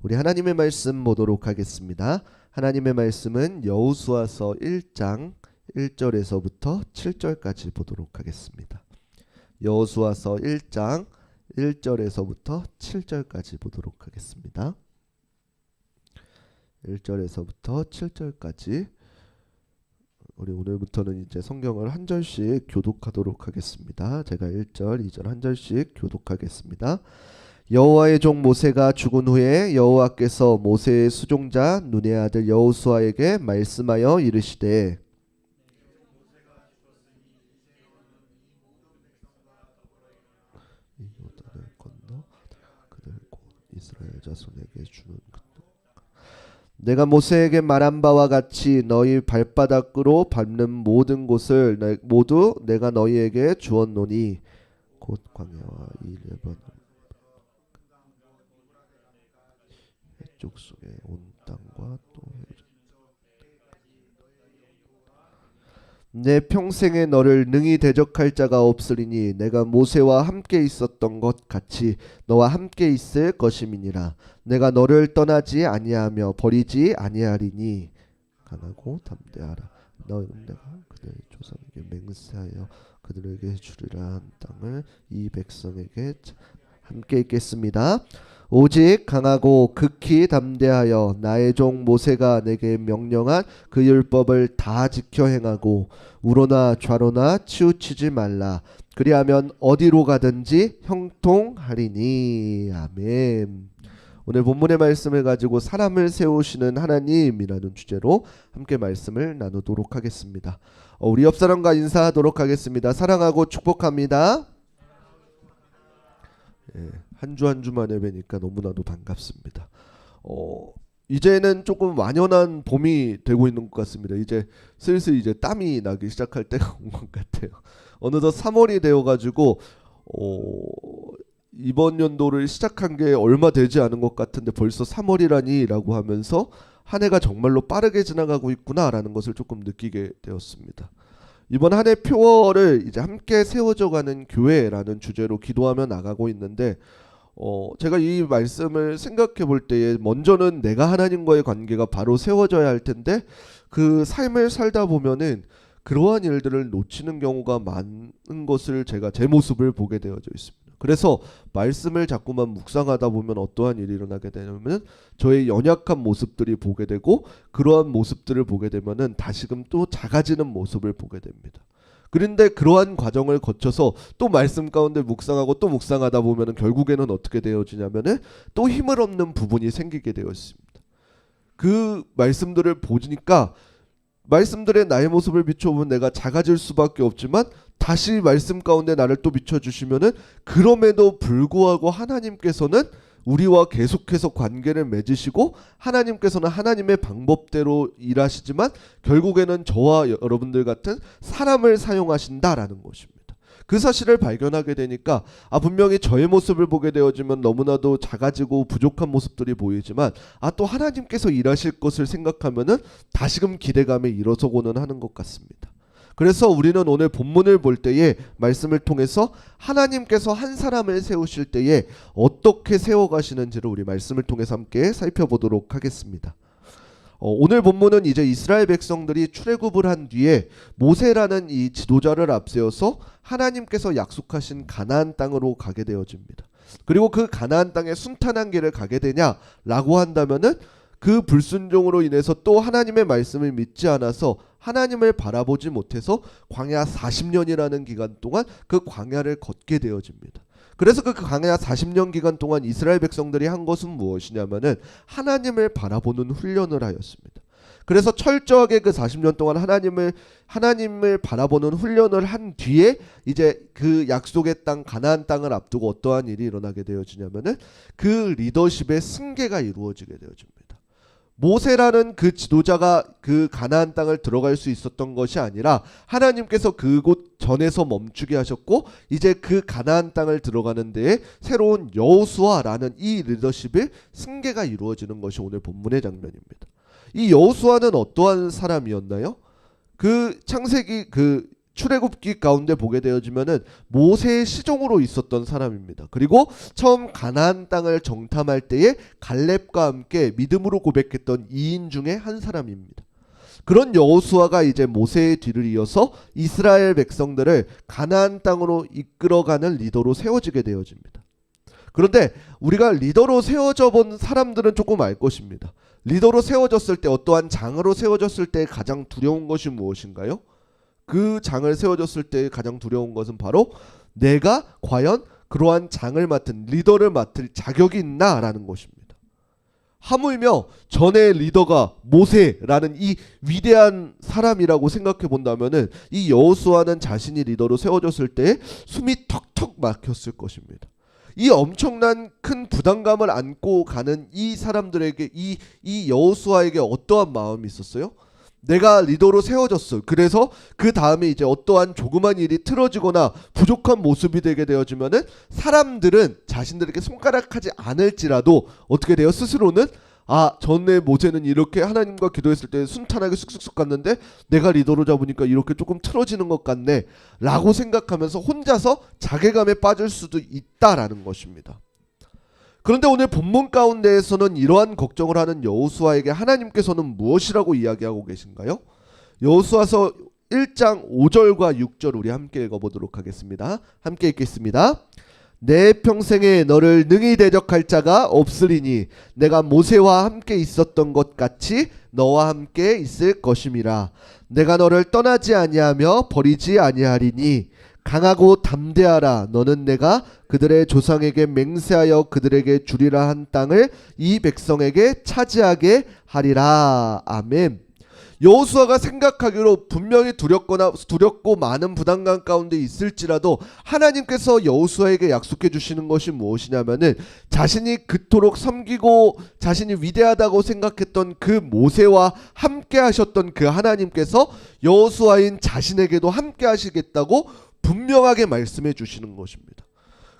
우리 하나님의 말씀 보도록 하겠습니다. 하나님의 말씀은 여호수아서 1장 1절에서부터 7절까지 보도록 하겠습니다. 여호수아서 1장 1절에서부터 7절까지 보도록 하겠습니다. 1절에서부터 7절까지 우리 오늘부터는 이제 성경을 한 절씩 교독하도록 하겠습니다. 제가 1절, 2절 한 절씩 교독하겠습니다. 여호와의 종 모세가 죽은 후에 여호와께서 모세의 수종자 눈의 아들 여호수아에게 말씀하여 이르시되 내가 모세에게 말한 바와 같이 너희 발바닥으로 밟는 모든 곳을 내- 모두 내가 너희에게 주었노니 곧 광야와 이 레바논 해쪽 속에 온 땅과 또 내 평생에 너를 능히 대적할 자가 없으리니 내가 모세와 함께 있었던 것 같이 너와 함께 있을 것임이니라. 내가 너를 떠나지 아니하며 버리지 아니하리니. 강하고 담대하라. 너는 내가 그들 조상에게 맹세하여 그들에게 주리라. 한 땅을 이 백성에게 함께 있겠습니다. 오직 강하고 극히 담대하여 나의 종 모세가 내게 명령한 그 율법을 다 지켜 행하고 우로나 좌로나 치우치지 말라. 그리하면 어디로 가든지 형통하리니. 아멘. 오늘 본문의 말씀을 가지고 사람을 세우시는 하나님이라는 주제로 함께 말씀을 나누도록 하겠습니다. 어, 우리 옆 사람과 인사하도록 하겠습니다. 사랑하고 축복합니다. 예, 한주한주 만에 뵈니까 너무나도 반갑습니다. 어, 이제는 조금 완연한 봄이 되고 있는 것 같습니다. 이제 슬슬 이제 땀이 나기 시작할 때가 온 것 같아요. 어느덧 3월이 되어가지고 어, 이번 연도를 시작한 게 얼마 되지 않은 것 같은데 벌써 3월이라니라고 하면서 한 해가 정말로 빠르게 지나가고 있구나라는 것을 조금 느끼게 되었습니다. 이번 한 해 표어를 이제 함께 세워져가는 교회라는 주제로 기도하며 나가고 있는데 어 제가 이 말씀을 생각해 볼 때에 먼저는 내가 하나님과의 관계가 바로 세워져야 할 텐데 그 삶을 살다 보면은 그러한 일들을 놓치는 경우가 많은 것을 제가 제 모습을 보게 되어져 있습니다. 그래서 말씀을 자꾸만 묵상하다 보면 어떠한 일이 일어나게 되냐면 저의 연약한 모습들이 보게 되고 그러한 모습들을 보게 되면은 다시금 또 작아지는 모습을 보게 됩니다. 그런데 그러한 과정을 거쳐서 또 말씀 가운데 묵상하고 또 묵상하다 보면은 결국에는 어떻게 되어지냐면은 또 힘을 얻는 부분이 생기게 되어 있습니다. 그 말씀들을 보니까 말씀들의 나의 모습을 비춰보면 내가 작아질 수밖에 없지만 다시 말씀 가운데 나를 또 비춰주시면은 그럼에도 불구하고 하나님께서는 우리와 계속해서 관계를 맺으시고 하나님께서는 하나님의 방법대로 일하시지만 결국에는 저와 여러분들 같은 사람을 사용하신다라는 것입니다. 그 사실을 발견하게 되니까 아 분명히 저의 모습을 보게 되어지면 너무나도 작아지고 부족한 모습들이 보이지만 아 또 하나님께서 일하실 것을 생각하면은 다시금 기대감에 일어서고는 하는 것 같습니다. 그래서 우리는 오늘 본문을 볼 때에 말씀을 통해서 하나님께서 한 사람을 세우실 때에 어떻게 세워가시는지를 우리 말씀을 통해서 함께 살펴보도록 하겠습니다. 어, 오늘 본문은 이제 이스라엘 백성들이 출애굽을 한 뒤에 모세라는 이 지도자를 앞세워서 하나님께서 약속하신 가나안 땅으로 가게 되어집니다. 그리고 그 가나안 땅에 순탄한 길을 가게 되냐라고 한다면은 그 불순종으로 인해서 또 하나님의 말씀을 믿지 않아서 하나님을 바라보지 못해서 광야 40년이라는 기간 동안 그 광야를 걷게 되어집니다. 그래서 그 광야 40년 기간 동안 이스라엘 백성들이 한 것은 무엇이냐면은 하나님을 바라보는 훈련을 하였습니다. 그래서 철저하게 그 40년 동안 하나님을 하나님을 바라보는 훈련을 한 뒤에 이제 그 약속의 땅 가나안 땅을 앞두고 어떠한 일이 일어나게 되어지냐면은 그 리더십의 승계가 이루어지게 되어집니다. 모세라는 그 지도자가 그 가나안 땅을 들어갈 수 있었던 것이 아니라 하나님께서 그곳 전에서 멈추게 하셨고 이제 그 가나안 땅을 들어가는 데에 새로운 여호수아라는 이 리더십의 승계가 이루어지는 것이 오늘 본문의 장면입니다. 이 여호수아는 어떠한 사람이었나요? 그 창세기 그 출애굽기 가운데 보게 되어지면은 모세의 시종으로 있었던 사람입니다. 그리고 처음 가나안 땅을 정탐할 때에 갈렙과 함께 믿음으로 고백했던 2인 중에 한 사람입니다. 그런 여호수아가 이제 모세의 뒤를 이어서 이스라엘 백성들을 가나안 땅으로 이끌어가는 리더로 세워지게 되어집니다. 그런데 우리가 리더로 세워져 본 사람들은 조금 알 것입니다. 리더로 세워졌을 때 어떠한 장으로 세워졌을 때 가장 두려운 것이 무엇인가요? 그 장을 세워졌을 때 가장 두려운 것은 바로 내가 과연 그러한 장을 맡은 리더를 맡을 자격이 있나라는 것입니다. 하물며 전의 리더가 모세라는 이 위대한 사람이라고 생각해 본다면은 이 여호수아는 자신이 리더로 세워졌을 때 숨이 턱턱 막혔을 것입니다. 이 엄청난 큰 부담감을 안고 가는 이 사람들에게 이 이 여호수아에게 어떠한 마음이 있었어요? 내가 리더로 세워졌어. 그래서 그 다음에 이제 어떠한 조그만 일이 틀어지거나 부족한 모습이 되게 되어지면은 사람들은 자신들에게 손가락하지 않을지라도 어떻게 돼요? 스스로는 아 전에 모세는 이렇게 하나님과 기도했을 때 순탄하게 쑥쑥쑥 갔는데 내가 리더로 잡으니까 이렇게 조금 틀어지는 것 같네 라고 생각하면서 혼자서 자괴감에 빠질 수도 있다라는 것입니다. 그런데 오늘 본문 가운데에서는 이러한 걱정을 하는 여호수아에게 하나님께서는 무엇이라고 이야기하고 계신가요? 여호수아서 1장 5절과 6절 우리 함께 읽어보도록 하겠습니다. 함께 읽겠습니다. 내 평생에 너를 능히 대적할 자가 없으리니 내가 모세와 함께 있었던 것 같이 너와 함께 있을 것임이라 내가 너를 떠나지 아니하며 버리지 아니하리니 강하고 담대하라 너는 내가 그들의 조상에게 맹세하여 그들에게 주리라 한 땅을 이 백성에게 차지하게 하리라 아멘. 여호수아가 생각하기로 분명히 두렵거나 두렵고 많은 부담감 가운데 있을지라도 하나님께서 여호수아에게 약속해 주시는 것이 무엇이냐면은 자신이 그토록 섬기고 자신이 위대하다고 생각했던 그 모세와 함께 하셨던 그 하나님께서 여호수아인 자신에게도 함께 하시겠다고 분명하게 말씀해 주시는 것입니다.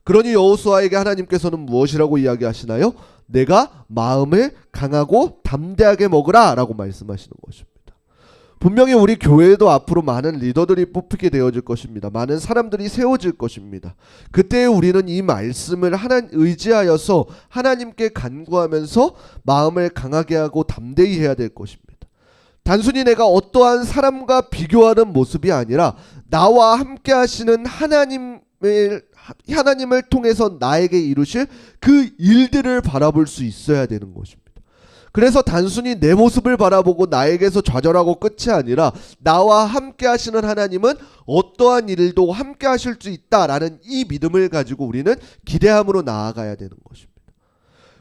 그러니 여호수아에게 하나님께서는 무엇이라고 이야기하시나요? 내가 마음을 강하고 담대하게 먹으라라고 말씀하시는 것입니다. 분명히 우리 교회에도 앞으로 많은 리더들이 뽑히게 되어질 것입니다. 많은 사람들이 세워질 것입니다. 그때 우리는 이 말씀을 하나 의지하여서 하나님께 간구하면서 마음을 강하게 하고 담대히 해야 될 것입니다. 단순히 내가 어떠한 사람과 비교하는 모습이 아니라 나와 함께 하시는 하나님을 하나님을 통해서 나에게 이루실 그 일들을 바라볼 수 있어야 되는 것입니다. 그래서 단순히 내 모습을 바라보고 나에게서 좌절하고 끝이 아니라 나와 함께 하시는 하나님은 어떠한 일도 함께 하실 수 있다라는 이 믿음을 가지고 우리는 기대함으로 나아가야 되는 것입니다.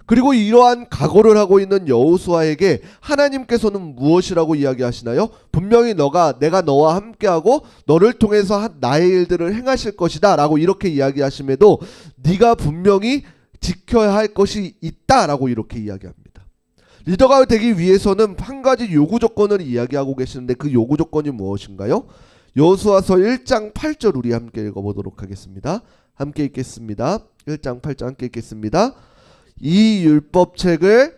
그리고 이러한 각오를 하고 있는 여호수아에게 하나님께서는 무엇이라고 이야기하시나요? 분명히 너가 내가 너와 함께하고 너를 통해서 나의 일들을 행하실 것이다라고 이렇게 이야기하심에도 네가 분명히 지켜야 할 것이 있다라고 이렇게 이야기합니다. 리더가 되기 위해서는 한 가지 요구 조건을 이야기하고 계시는데 그 요구 조건이 무엇인가요? 여호수아서 1장 8절 우리 함께 읽어보도록 하겠습니다. 함께 읽겠습니다. 1장 8절 함께 읽겠습니다. 이 율법책을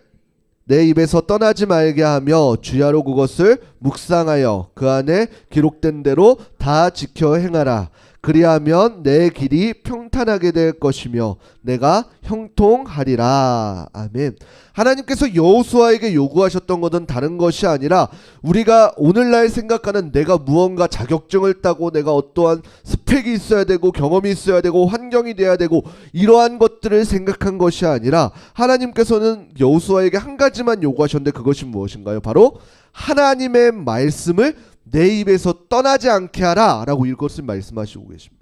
내 입에서 떠나지 말게 하며 주야로 그것을 묵상하여 그 안에 기록된 대로 다 지켜 행하라. 그리하면 내 길이 평탄하게 될 것이며 내가 형통하리라. 아멘. 하나님께서 여호수아에게 요구하셨던 것은 다른 것이 아니라 우리가 오늘날 생각하는 내가 무언가 자격증을 따고 내가 어떠한 스펙이 있어야 되고 경험이 있어야 되고 환경이 돼야 되고 이러한 것들을 생각한 것이 아니라 하나님께서는 여호수아에게 한 가지만 요구하셨는데 그것이 무엇인가요? 바로 하나님의 말씀을 내 입에서 떠나지 않게 하라라고 이것을 말씀하시고 계십니다.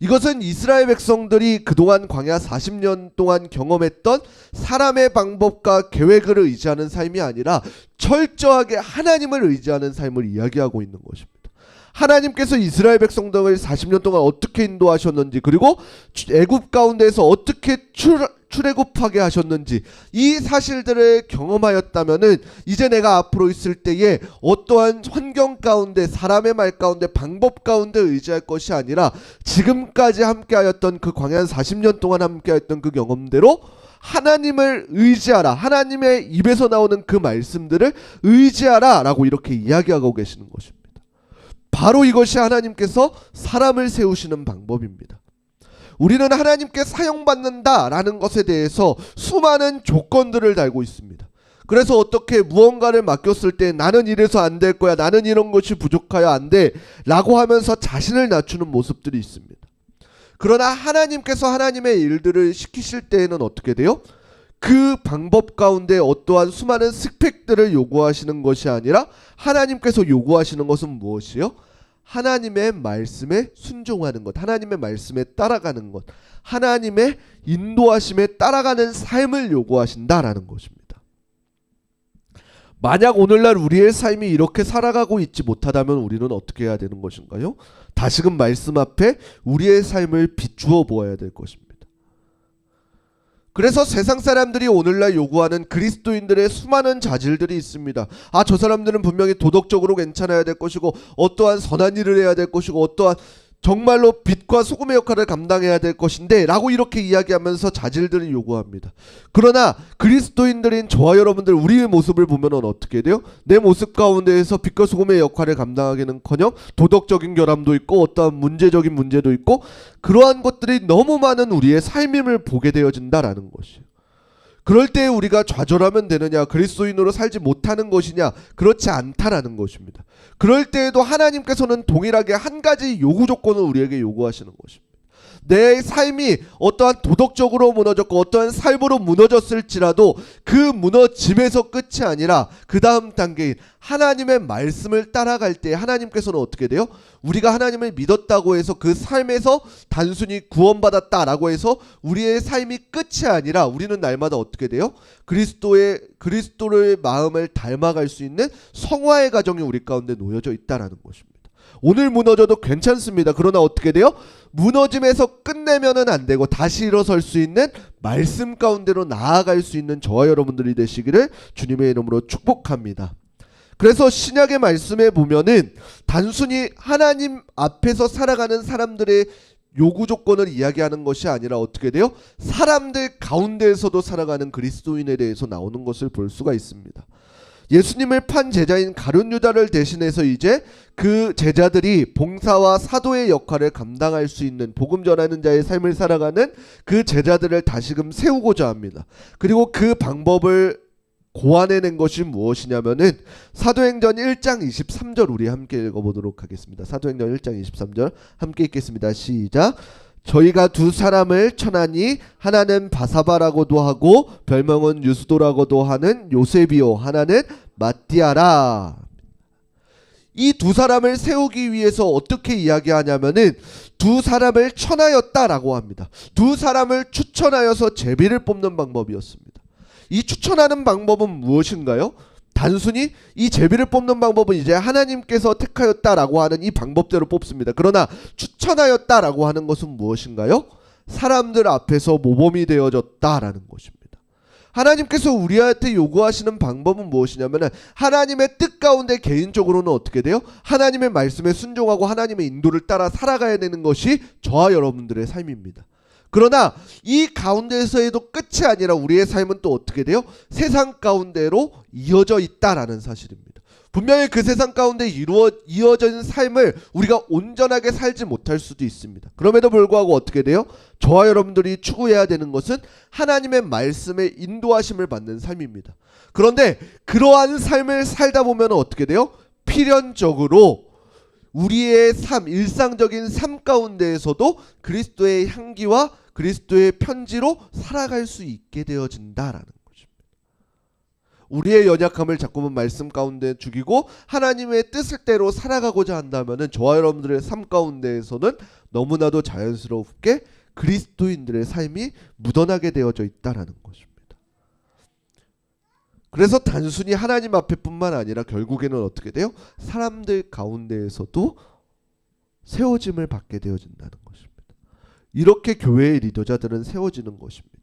이것은 이스라엘 백성들이 그동안 광야 40년 동안 경험했던 사람의 방법과 계획을 의지하는 삶이 아니라 철저하게 하나님을 의지하는 삶을 이야기하고 있는 것입니다. 하나님께서 이스라엘 백성들을 40년 동안 어떻게 인도하셨는지 그리고 애굽 가운데에서 어떻게 출, 출애굽하게 하셨는지 이 사실들을 경험하였다면은 이제 내가 앞으로 있을 때에 어떠한 환경 가운데 사람의 말 가운데 방법 가운데 의지할 것이 아니라 지금까지 함께하였던 그 광야 40년 동안 함께하였던 그 경험대로 하나님을 의지하라. 하나님의 입에서 나오는 그 말씀들을 의지하라라고 이렇게 이야기하고 계시는 것입니다. 바로 이것이 하나님께서 사람을 세우시는 방법입니다. 우리는 하나님께 사용받는다라는 것에 대해서 수많은 조건들을 달고 있습니다. 그래서 어떻게 무언가를 맡겼을 때 나는 이래서 안 될 거야. 나는 이런 것이 부족하여 안 돼. 라고 하면서 자신을 낮추는 모습들이 있습니다. 그러나 하나님께서 하나님의 일들을 시키실 때에는 어떻게 돼요? 그 방법 가운데 어떠한 수많은 스펙들을 요구하시는 것이 아니라 하나님께서 요구하시는 것은 무엇이요? 하나님의 말씀에 순종하는 것, 하나님의 말씀에 따라가는 것, 하나님의 인도하심에 따라가는 삶을 요구하신다라는 것입니다. 만약 오늘날 우리의 삶이 이렇게 살아가고 있지 못하다면 우리는 어떻게 해야 되는 것인가요? 다시금 말씀 앞에 우리의 삶을 비추어 보아야 될 것입니다. 그래서 세상 사람들이 오늘날 요구하는 그리스도인들의 수많은 자질들이 있습니다. 아, 저 사람들은 분명히 도덕적으로 괜찮아야 될 것이고, 어떠한 선한 일을 해야 될 것이고, 어떠한 정말로 빛과 소금의 역할을 감당해야 될 것인데 라고 이렇게 이야기하면서 자질들을 요구합니다. 그러나 그리스도인들인 저와 여러분들 우리의 모습을 보면 어떻게 돼요? 내 모습 가운데에서 빛과 소금의 역할을 감당하기는커녕 도덕적인 결함도 있고 어떠한 문제적인 문제도 있고 그러한 것들이 너무 많은 우리의 삶임을 보게 되어진다라는 것이에요. 그럴 때 우리가 좌절하면 되느냐 그리스도인으로 살지 못하는 것이냐 그렇지 않다라는 것입니다. 그럴 때에도 하나님께서는 동일하게 한 가지 요구 조건을 우리에게 요구하시는 것입니다. 내 삶이 어떠한 도덕적으로 무너졌고 어떠한 삶으로 무너졌을지라도 그 무너짐에서 끝이 아니라 그 다음 단계인 하나님의 말씀을 따라갈 때 하나님께서는 어떻게 돼요? 우리가 하나님을 믿었다고 해서 그 삶에서 단순히 구원받았다라고 해서 우리의 삶이 끝이 아니라 우리는 날마다 어떻게 돼요? 그리스도의 그리스도의 마음을 닮아갈 수 있는 성화의 과정이 우리 가운데 놓여져 있다라는 것입니다. 오늘 무너져도 괜찮습니다. 그러나 어떻게 돼요? 무너짐에서 끝내면은 안 되고 다시 일어설 수 있는 말씀 가운데로 나아갈 수 있는 저와 여러분들이 되시기를 주님의 이름으로 축복합니다. 그래서 신약의 말씀에 보면은 단순히 하나님 앞에서 살아가는 사람들의 요구 조건을 이야기하는 것이 아니라 어떻게 돼요? 사람들 가운데에서도 살아가는 그리스도인에 대해서 나오는 것을 볼 수가 있습니다. 예수님을 판 제자인 가룟 유다를 대신해서 이제 그 제자들이 봉사와 사도의 역할을 감당할 수 있는 복음 전하는 자의 삶을 살아가는 그 제자들을 다시금 세우고자 합니다. 그리고 그 방법을 고안해낸 것이 무엇이냐면은 사도행전 1장 23절 우리 함께 읽어보도록 하겠습니다. 사도행전 1장 23절 함께 읽겠습니다. 시작. 저희가 두 사람을 천하니 하나는 바사바라고도 하고 별명은 유스도라고도 하는 요셉이요 하나는 마띠아라. 이 두 사람을 세우기 위해서 어떻게 이야기하냐면은 두 사람을 천하였다라고 합니다. 두 사람을 추천하여서 제비를 뽑는 방법이었습니다. 이 추천하는 방법은 무엇인가요? 단순히 이 제비를 뽑는 방법은 이제 하나님께서 택하였다라고 하는 이 방법대로 뽑습니다. 그러나 추천하였다라고 하는 것은 무엇인가요? 사람들 앞에서 모범이 되어졌다라는 것입니다. 하나님께서 우리한테 요구하시는 방법은 무엇이냐면 하나님의 뜻 가운데 개인적으로는 어떻게 돼요? 하나님의 말씀에 순종하고 하나님의 인도를 따라 살아가야 되는 것이 저와 여러분들의 삶입니다. 그러나 이 가운데서에도 끝이 아니라 우리의 삶은 또 어떻게 돼요? 세상 가운데로 이어져 있다라는 사실입니다. 분명히 그 세상 가운데 이루어 이어져 삶을 우리가 온전하게 살지 못할 수도 있습니다. 그럼에도 불구하고 어떻게 돼요? 저와 여러분들이 추구해야 되는 것은 하나님의 말씀에 인도하심을 받는 삶입니다. 그런데 그러한 삶을 살다 보면 어떻게 돼요? 필연적으로 우리의 삶, 일상적인 삶 가운데에서도 그리스도의 향기와 그리스도의 편지로 살아갈 수 있게 되어진다라는 것입니다. 우리의 연약함을 자꾸만 말씀 가운데 죽이고 하나님의 뜻을 대로 살아가고자 한다면은 저와 여러분들의 삶 가운데에서는 너무나도 자연스럽게 그리스도인들의 삶이 묻어나게 되어져 있다라는 것입니다. 그래서 단순히 하나님 앞에뿐만 아니라 결국에는 어떻게 돼요? 사람들 가운데에서도 세워짐을 받게 되어진다는 것입니다. 이렇게 교회의 리더자들은 세워지는 것입니다.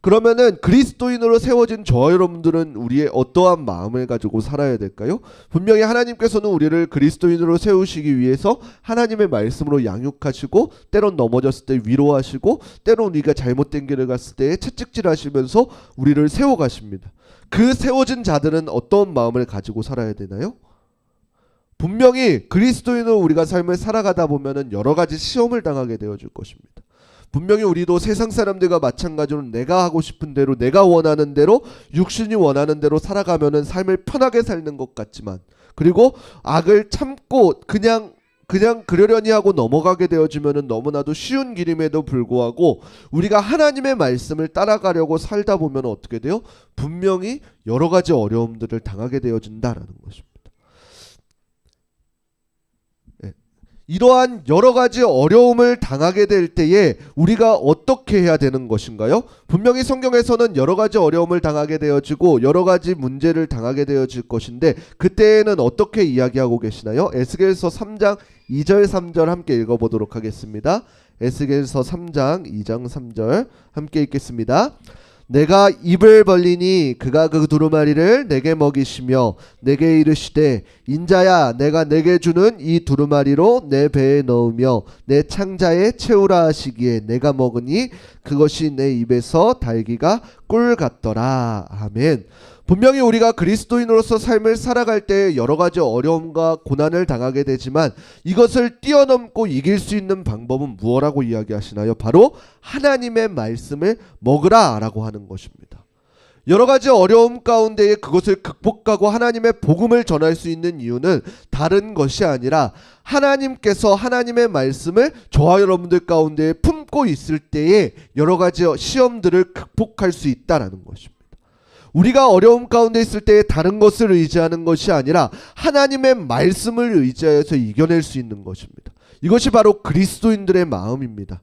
그러면은 그리스도인으로 세워진 저 여러분들은 우리의 어떠한 마음을 가지고 살아야 될까요? 분명히 하나님께서는 우리를 그리스도인으로 세우시기 위해서 하나님의 말씀으로 양육하시고 때론 넘어졌을 때 위로하시고 때론 우리가 잘못된 길을 갔을 때 채찍질하시면서 우리를 세워 가십니다. 그 세워진 자들은 어떤 마음을 가지고 살아야 되나요? 분명히 그리스도인으로 우리가 삶을 살아가다 보면은 여러 가지 시험을 당하게 되어질 것입니다. 분명히 우리도 세상 사람들과 마찬가지로 내가 하고 싶은 대로 내가 원하는 대로 육신이 원하는 대로 살아가면은 삶을 편하게 사는 것 같지만 그리고 악을 참고 그냥 그냥 그러려니 하고 넘어가게 되어지면은 너무나도 쉬운 길임에도 불구하고 우리가 하나님의 말씀을 따라가려고 살다 보면 어떻게 돼요? 분명히 여러 가지 어려움들을 당하게 되어진다라는 것입니다. 이러한 여러 가지 어려움을 당하게 될 때에 우리가 어떻게 해야 되는 것인가요? 분명히 성경에서는 여러 가지 어려움을 당하게 되어지고 여러 가지 문제를 당하게 되어질 것인데 그때에는 어떻게 이야기하고 계시나요? 에스겔서 3장 2절 3절 함께 읽어 보도록 하겠습니다. 에스겔서 3장 2장 3절 함께 읽겠습니다. 내가 입을 벌리니 그가 그 두루마리를 내게 먹이시며 내게 이르시되 인자야 내가 내게 주는 이 두루마리로 내 배에 넣으며 내 창자에 채우라 하시기에 내가 먹으니 그것이 내 입에서 달기가 꿀 같더라 아멘 분명히 우리가 그리스도인으로서 삶을 살아갈 때 여러 가지 어려움과 고난을 당하게 되지만 이것을 뛰어넘고 이길 수 있는 방법은 무엇라고 이야기하시나요? 바로 하나님의 말씀을 먹으라라고 하는 것입니다. 여러 가지 어려움 가운데에 그것을 극복하고 하나님의 복음을 전할 수 있는 이유는 다른 것이 아니라 하나님께서 하나님의 말씀을 저와 여러분들 가운데 품고 있을 때에 여러 가지 시험들을 극복할 수 있다라는 것입니다. 우리가 어려움 가운데 있을 때 다른 것을 의지하는 것이 아니라 하나님의 말씀을 의지하여서 이겨낼 수 있는 것입니다. 이것이 바로 그리스도인들의 마음입니다.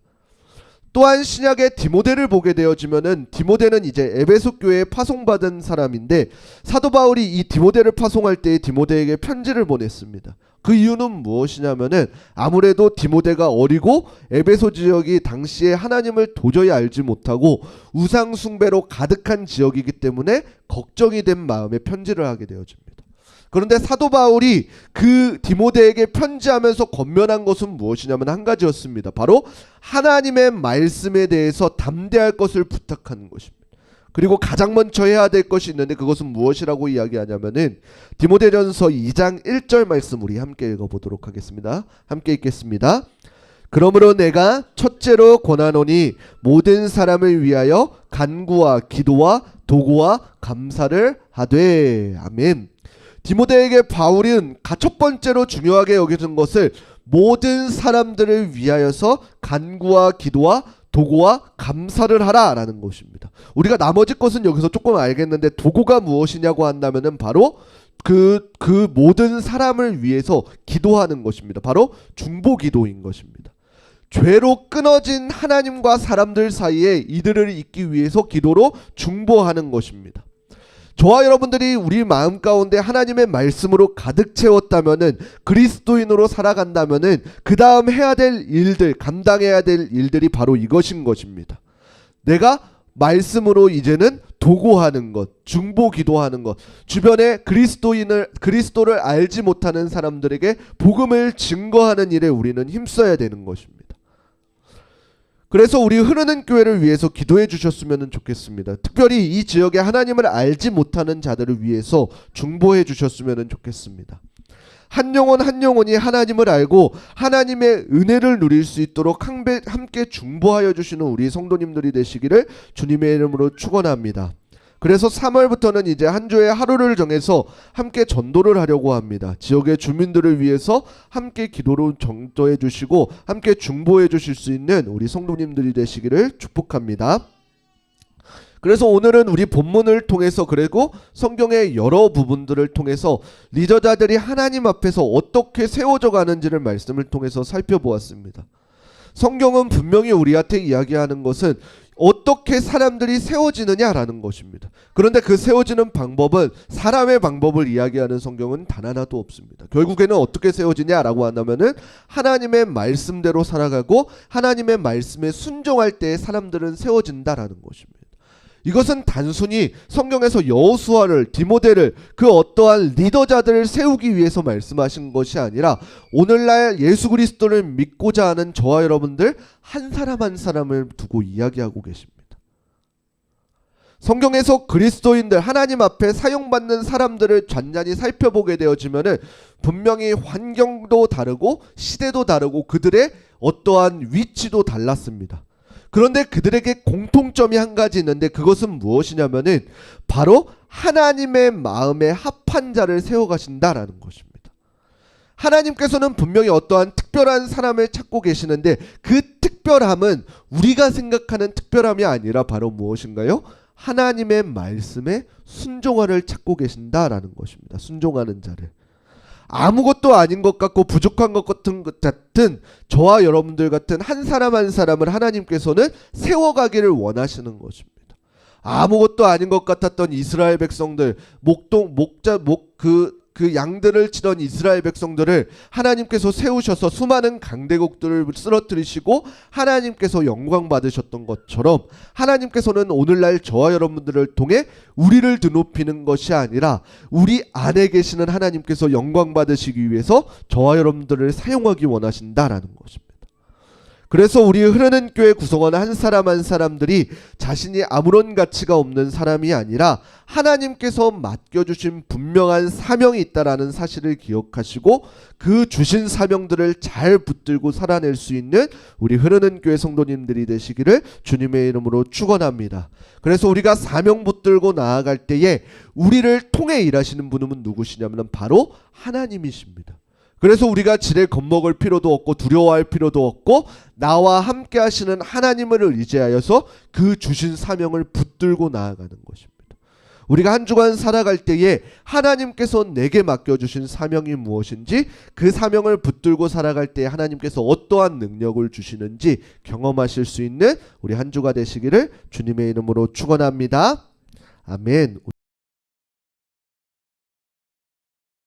또한 신약의 디모데를 보게 되어지면은 디모데는 이제 에베소 교회에 파송받은 사람인데 사도 바울이 이 디모데를 파송할 때 디모데에게 편지를 보냈습니다. 그 이유는 무엇이냐면은 아무래도 디모데가 어리고 에베소 지역이 당시에 하나님을 도저히 알지 못하고 우상 숭배로 가득한 지역이기 때문에 걱정이 된 마음에 편지를 하게 되어집니다. 그런데 사도 바울이 그 디모데에게 편지하면서 권면한 것은 무엇이냐면 한 가지였습니다. 바로 하나님의 말씀에 대해서 담대할 것을 부탁하는 것입니다. 그리고 가장 먼저 해야 될 것이 있는데 그것은 무엇이라고 이야기하냐면은 디모데전서 2장 1절 말씀 우리 함께 읽어 보도록 하겠습니다. 함께 읽겠습니다. 그러므로 내가 첫째로 권하노니 모든 사람을 위하여 간구와 기도와 도구와 감사를 하되 아멘. 디모데에게 바울은 첫 번째로 중요하게 여겨진 것을 모든 사람들을 위하여서 간구와 기도와 도구와 감사를 하라라는 것입니다. 우리가 나머지 것은 여기서 조금 알겠는데 도구가 무엇이냐고 한다면은 바로 그, 그 모든 사람을 위해서 기도하는 것입니다. 바로 중보 기도인 것입니다. 죄로 끊어진 하나님과 사람들 사이에 이들을 잇기 위해서 기도로 중보하는 것입니다. 저와 여러분들이 우리 마음 가운데 하나님의 말씀으로 가득 채웠다면은 그리스도인으로 살아간다면은 그 다음 해야 될 일들 감당해야 될 일들이 바로 이것인 것입니다. 내가 말씀으로 이제는 도구하는 것, 중보 기도하는 것, 주변에 그리스도인을 그리스도를 알지 못하는 사람들에게 복음을 증거하는 일에 우리는 힘써야 되는 것입니다. 그래서 우리 흐르는 교회를 위해서 기도해 주셨으면 좋겠습니다. 특별히 이 지역에 하나님을 알지 못하는 자들을 위해서 중보해 주셨으면 좋겠습니다. 한 영혼 한 영혼이 하나님을 알고 하나님의 은혜를 누릴 수 있도록 함께 중보하여 주시는 우리 성도님들이 되시기를 주님의 이름으로 축원합니다. 그래서 3월부터는 이제 한 주에 하루를 정해서 함께 전도를 하려고 합니다. 지역의 주민들을 위해서 함께 기도로 정도해 주시고 함께 중보해 주실 수 있는 우리 성도님들이 되시기를 축복합니다. 그래서 오늘은 우리 본문을 통해서 그리고 성경의 여러 부분들을 통해서 리더자들이 하나님 앞에서 어떻게 세워져 가는지를 말씀을 통해서 살펴보았습니다. 성경은 분명히 우리한테 이야기하는 것은 어떻게 사람들이 세워지느냐라는 것입니다. 그런데 그 세워지는 방법은 사람의 방법을 이야기하는 성경은 단 하나도 없습니다. 결국에는 어떻게 세워지냐라고 한다면은 하나님의 말씀대로 살아가고 하나님의 말씀에 순종할 때 사람들은 세워진다라는 것입니다. 이것은 단순히 성경에서 여호수아를 디모데를 그 어떠한 리더자들을 세우기 위해서 말씀하신 것이 아니라 오늘날 예수 그리스도를 믿고자 하는 저와 여러분들 한 사람 한 사람을 두고 이야기하고 계십니다. 성경에서 그리스도인들 하나님 앞에 사용받는 사람들을 잔잔히 살펴보게 되어지면은 분명히 환경도 다르고 시대도 다르고 그들의 어떠한 위치도 달랐습니다. 그런데 그들에게 공통점이 한 가지 있는데 그것은 무엇이냐면은 바로 하나님의 마음에 합한 자를 세워 가신다라는 것입니다. 하나님께서는 분명히 어떠한 특별한 사람을 찾고 계시는데 그 특별함은 우리가 생각하는 특별함이 아니라 바로 무엇인가요? 하나님의 말씀에 순종하를 찾고 계신다라는 것입니다. 순종하는 자를. 아무것도 아닌 것 같고 부족한 것 같은 것 같은 저와 여러분들 같은 한 사람 한 사람을 하나님께서는 세워가기를 원하시는 것입니다. 아무것도 아닌 것 같았던 이스라엘 백성들 목동 목자 목 그 그 양들을 치던 이스라엘 백성들을 하나님께서 세우셔서 수많은 강대국들을 쓰러뜨리시고 하나님께서 영광 받으셨던 것처럼 하나님께서는 오늘날 저와 여러분들을 통해 우리를 드높이는 것이 아니라 우리 안에 계시는 하나님께서 영광 받으시기 위해서 저와 여러분들을 사용하기 원하신다라는 것입니다. 그래서 우리 흐르는 교회 구성원 한 사람 한 사람들이 자신이 아무런 가치가 없는 사람이 아니라 하나님께서 맡겨주신 분명한 사명이 있다라는 사실을 기억하시고 그 주신 사명들을 잘 붙들고 살아낼 수 있는 우리 흐르는 교회 성도님들이 되시기를 주님의 이름으로 축원합니다. 그래서 우리가 사명 붙들고 나아갈 때에 우리를 통해 일하시는 분은 누구시냐면 바로 하나님이십니다. 그래서 우리가 지레 겁먹을 필요도 없고 두려워할 필요도 없고 나와 함께 하시는 하나님을 의지하여서 그 주신 사명을 붙들고 나아가는 것입니다. 우리가 한 주간 살아갈 때에 하나님께서 내게 맡겨주신 사명이 무엇인지 그 사명을 붙들고 살아갈 때에 하나님께서 어떠한 능력을 주시는지 경험하실 수 있는 우리 한 주가 되시기를 주님의 이름으로 축원합니다. 아멘.